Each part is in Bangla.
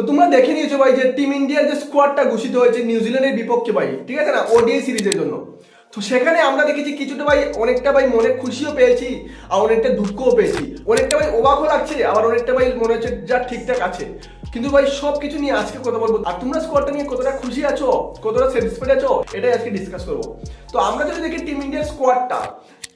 তো তোমরা দেখে নিয়েছো ভাই যে টিম ইন্ডিয়ার যে স্কোয়াডটা ঘোষিত হয়েছে নিউজিল্যান্ডের বিপক্ষে ভাই, ঠিক আছে না? ওডিআই সিরিজের জন্য। তো সেখানে আমরা দেখেছি কিছুটা ভাই, অনেকটা ভাই মনে খুশিও পেয়েছি আর অনেকটা দুঃখও পেয়েছি। অনেকটা ভাই অবাকও লাগছে, আবার অনেকটা ভাই মনে হচ্ছে যা ঠিকঠাক আছে। কিন্তু ভাই সব কিছু নিয়ে আজকে কথা বলব। আর তোমরা স্কোয়াডটা নিয়ে কতটা খুশি আছো, কতটা স্যাটিসফাইড আছো, এটাই আজকে ডিসকাস করব। তো আমরা যদি দেখি টিম ইন্ডিয়ার স্কোয়াডটা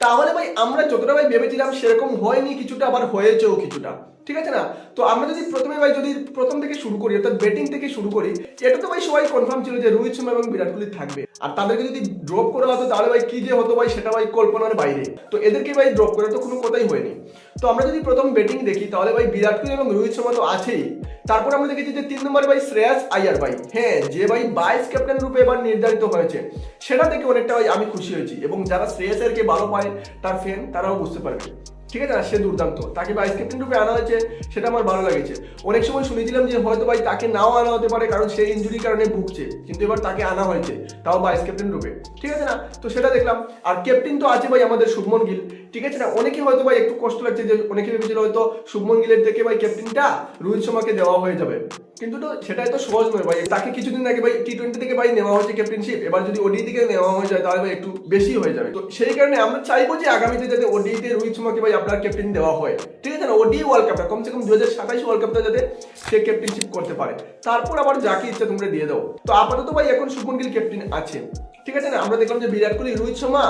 তাহলে ভাই আমরা যতটা ভাই ভেবেছিলাম সেরকম হয়নি, কিছুটা আবার হয়েছেও কিছুটা। ঠিক আছে না? তো আমরা যদি প্রথমে ভাই যদি প্রথম থেকে শুরু করি, অর্থাৎ ব্যাটিং থেকে শুরু করি, এটা তো ভাই সবাই কনফার্ম ছিল যে রোহিত শর্মা এবং বিরাট কোহলি থাকবে। আর তাদেরকে যদি ড্রপ করা হতো, তাহলে ভাই কি যে হতো ভাই, সেটা ভাই কল্পনার বাইরে। তো এদেরকে ভাই ড্রপ করে তো কোনো কথাই হয়নি। তো আমরা যদি প্রথম ব্যাটিং দেখি, তাহলে ভাই বিরাট কোহলি এবং রোহিত শর্মা তো আছেই। তারপর আমরা দেখেছি যে তিন নম্বরে ভাই শ্রেয়াস আয়ার ভাই। হ্যাঁ যে ভাই বাইস ক্যাপ্টেন রূপে এবার নির্ধারিত হয়েছে। সেটা থেকে অনেকটা ভাই আমি খুশি হয়েছি। এবং যারা শ্রেয়াস আয়ারকে ভালো পায় তার ফ্যান তারাও বুঝতে পারবে। ঠিক আছে? সে দুর্দান্ত। তাকে ভাইস ক্যাপ্টেন রূপে আনা হয়েছে, সেটা আমার ভালো লাগেছে। অনেক সময় শুনেছিলাম যে হয়তো ভাই তাকে নাও আনা হতে পারে, কারণ সে ইঞ্জুরির কারণে ভুগছে। কিন্তু এবার তাকে আনা হয়েছে, তাও ভাইস ক্যাপ্টেন রূপে। ঠিক আছে না? তো সেটা দেখলাম। আর ক্যাপ্টেন তো আছে ভাই আমাদের শুভমন গিল। ঠিক আছে না? অনেকে হয়তো ভাই একটু কষ্ট লাগছে যে, অনেকে ভেবেছিল হয়তো শুভমন গিলের থেকে ভাই ক্যাপ্টেনটা রোহিত শর্মাকে দেওয়া হয়ে যাবে। কিন্তু তো সেটাই তো সহজ নয় ভাই। তাকে কিছুদিন আগে ভাই টি টোয়েন্টি থেকে ভাই নেওয়া হয়েছে ক্যাপ্টেনশিপ এবার যদি ওডি থেকে নেওয়া হয়ে যায় তাহলে ভাই একটু বেশি হয়ে যাবে। তো সেই কারণে আমরা চাইব যে আগামীতে যাতে ওডিতে রোহিত শর্মাকে ভাই আপনার ক্যাপ্টেন দেওয়া হয়। ঠিক আছে না? ওডি ওয়ার্ল্ড কাপটা কমসে কম দু হাজার সাতাইশ ওয়ার্ল্ড কাপটা যাতে সে ক্যাপ্টেনশিপ করতে পারে। তারপর আবার যাকে ইচ্ছা তোমরা দিয়ে দাও। তো আপাতত ভাই এখন শুভমন গিল ক্যাপ্টেন আছে। ঠিক আছে না? আমরা দেখলাম যে বিরাট কোহলি, রোহিত শর্মা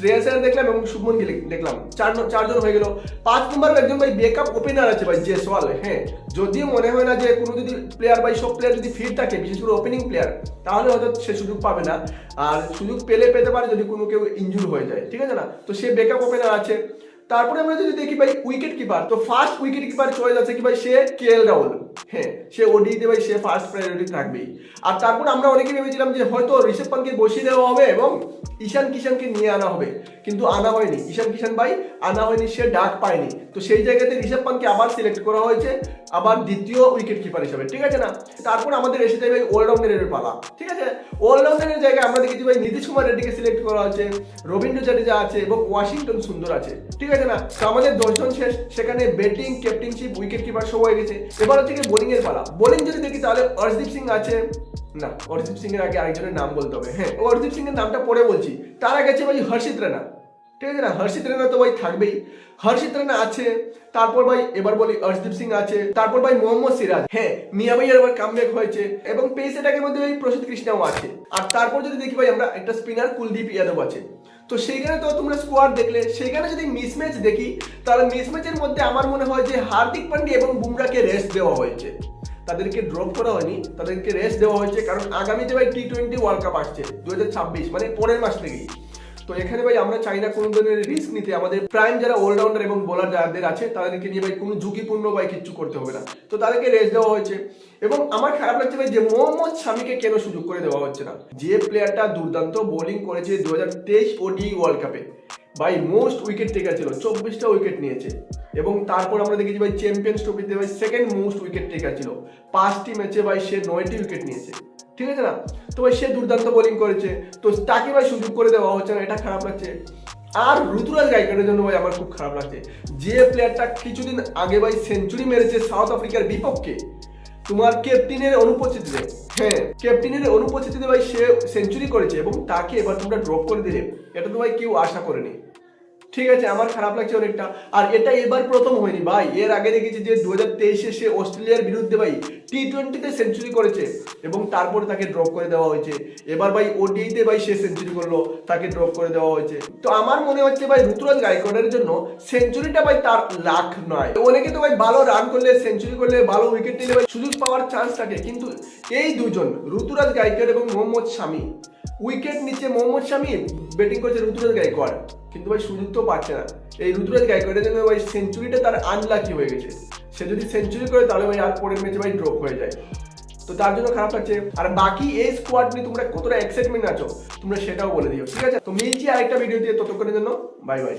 শ্রেয়াস আয়ার দেখলাম এবং শুভমন গিল দেখলাম। চার চারজন হয়ে গেল। পাঁচ নম্বর একজন ভাই বেকআপ ওপেনার আছে ভাই জেসওয়াল হ্যাঁ। যদিও মনে হয় না যে কোনো যদি প্লেয়ার ভাই সব প্লেয়ার যদি ফিট থাকে, বিশেষ করে ওপেনিং প্লেয়ার তাহলে হয়তো সে সুযোগ পাবে না। আর সুযোগ পেলে পেতে পারে যদি কোনো কেউ ইনজুর হয়ে যায়, ঠিক আছে না? তো সে বেকআপ ওপেনার আছে। তারপরে আমরা যদি দেখি ভাই উইকেট কিপার তো ফার্স্ট উইকেট কিপার চয়েস আছে কি ভাই? সে কে এল রাহুল হ্যাঁ সে সে ফার্স্ট প্রায়োরিটি থাকবেই। আর তারপর আমরা অনেকে ভেবেছিলাম যে হয়তো ঋষভ পান্তকে বসিয়ে দেওয়া হবে এবং ঈশান কিষানকে নিয়ে আনা হবে, কিন্তু আনা হয়নি। ঈশান কিষান ভাই আনা হয়নি, সে ডাক পায়নি। তো সেই জায়গাতে ঋষভ পান্তকে আবার সিলেক্ট করা হয়েছে, আবার দ্বিতীয় উইকেট কিপার হিসেবে, ঠিক আছে না? তারপর আমাদের এসে যায় ভাই অলরাউন্ডারের পালা, ঠিক আছে? অলরাউন্ডারের জায়গায় আমরা দেখেছি ভাই নীতিশ কুমার রেড্ডিকে সিলেক্ট করা হয়েছে, রবীন্দ্র জাডেজা আছে এবং ওয়াশিংটন সুন্দর আছে, ঠিক আছে না? আমাদের দশজন শেষ, সেখানে ব্যাটিং ক্যাপ্টেনশিপ উইকেট কিপার সব হয়ে গেছে। এবার হচ্ছে কি বোলিং এর পালা। বোলিং যদি দেখি তাহলে অর্শদীপ সিং আছে। না, অরিজিৎ সিং এর আগে আরেকজনের নাম বলতে হবে। হ্যাঁ অরিজিৎ সিং এর নামটা পরে বলছি। তার আগে আছে ভাই হর্ষিত রানা। ঠিক আছে না? হর্ষিত রানা তো ভাই থাকবেই। হর্ষিত রানা আছে, তারপর ভাই এবার বলি অর্শদীপ সিং আছে, তারপর ভাই মোহাম্মদ সিরাজ। হ্যাঁ মিয়া ভাইয়ের এবার কামব্যাক হয়েছে এবং পেস এটাকের মধ্যে ভাই প্রসিদ্ধ কৃষ্ণাও আছে। আর তারপর যদি দেখি ভাই আমরা একটা স্পিনার কুলদীপ যাদব আছে। তো সেইখানে তো তোমরা স্কোয়ার দেখলে। সেইখানে যদি মিসম্যাচ দেখি, তাহলে মিসম্যাচের মধ্যে আমার মনে হয় যে হার্দিক পান্ডে এবং বুমরাকে রেস্ট দেওয়া হয়েছে। তাদেরকে ড্রপ করা হয়নি, তাদেরকে রেস্ট দেওয়া হয়েছে, কারণ আগামীতে ভাই টি টোয়েন্টি ওয়ার্ল্ড কাপ আসছে দু হাজার ছাব্বিশ মানে পরের মাস থেকেই। তো এখানে ভাই আমরা চাই না কোনো ধরনের রিস্ক নিতে। আমাদের প্রাইম যারা অলরাউন্ডার এবং বোলার যাদের আছে, তাদেরকে নিয়ে ভাই কোনো ঝুঁকিপূর্ণ ভাই কিচ্ছু করতে হবে না। তো তাদেরকে রেস্ট দেওয়া হয়েছে। এবং আমার খারাপ লাগছে ভাই যে মোহাম্মদ শামিকে কেন সুযোগ করে দেওয়া হচ্ছে না? যে প্লেয়ারটা দুর্দান্ত বোলিং করেছে দু হাজার তেইশ ওডি ওয়ার্ল্ড কাপে ভাই মোস্ট উইকেট টেকার ছিল, চব্বিশটা উইকেট নিয়েছে। এবং তারপর আমরা দেখেছি ভাই চ্যাম্পিয়ন্স ট্রফিতে ভাই সেকেন্ড মোস্ট উইকেট টেকার ছিল। পাঁচটি ম্যাচে ভাই সে নয়টি উইকেট নিয়েছে। ঠিক আছে না? তো সে দুর্দান্ত বোলিং করেছে। তো তাকে ভাই সুযোগ করে দেওয়া হচ্ছে না, এটা খারাপ লাগছে। আর ঋতুরাজ গাইকারের জন্য ভাই আমার খুব খারাপ লাগছে। যে প্লেয়ারটা কিছুদিন আগে ভাই সেঞ্চুরি মেরেছে সাউথ আফ্রিকার বিপক্ষে, তোমার ক্যাপ্টেনের অনুপস্থিতিতে হ্যাঁ ক্যাপ্টেনের অনুপস্থিতিতে ভাই সে সেঞ্চুরি করেছে এবং তাকে এবার তোমরা ড্রপ করে দিলে। এটা তো ভাই কেউ আশা করেনি। ঠিক আছে, আমার খারাপ লাগছে অনেকটা। আর এটা এবার প্রথম হয়নি, ভাই। এর আগে দেখেছি যে দু হাজার তেইশে সে অস্ট্রেলিয়ার বিরুদ্ধে, ভাই টি টোয়েন্টিতে সেঞ্চুরি করেছে এবং তারপরে তাকে ড্রপ করে দেওয়া হয়েছে। এবার, ভাই ওডিতে ভাই, সে সেঞ্চুরি করল, তাকে ড্রপ করে দেওয়া হয়েছে। তো আমার মনে হচ্ছে, ভাই, ঋতুরাজ গায়কোয়াড়ের জন্য সেঞ্চুরিটা ভাই, তার লাখ নয়। অনেকে তো, ভাই, ভালো রান করলে সেঞ্চুরি করলে, ভালো উইকেট নিলে, ভাই, সুযোগ পাওয়ার চান্স থাকে। কিন্তু এই দুজন, ঋতুরাজ গায়কোয়াড় এবং মোহাম্মদ শামি উইকেট নিচে মোহাম্মদ শামি ব্যাটিং করছে ঋতুরাজ গায়কোয়াড় কিন্তু ভাই সুযোগ তো পাচ্ছে না, এই ঋতুরাজ গায়কোয়াড়ের জন্য ভাই সেঞ্চুরিটা তার আনলাকি হয়ে গেছে। সে যদি সেঞ্চুরি করে তাহলে ভাই আর পরের ম্যাচে ভাই ড্রপ হয়ে যায়। তো তার জন্য খারাপ লাগছে। আর বাকি এই স্কোয়াড নিয়ে তোমরা কতটা এক্সাইটমেন্ট আছো, তোমরা সেটাও বলে দিও, ঠিক আছে? তো মিলছি আরেকটা ভিডিও দিয়ে ততক্ষণের জন্য বাই বাই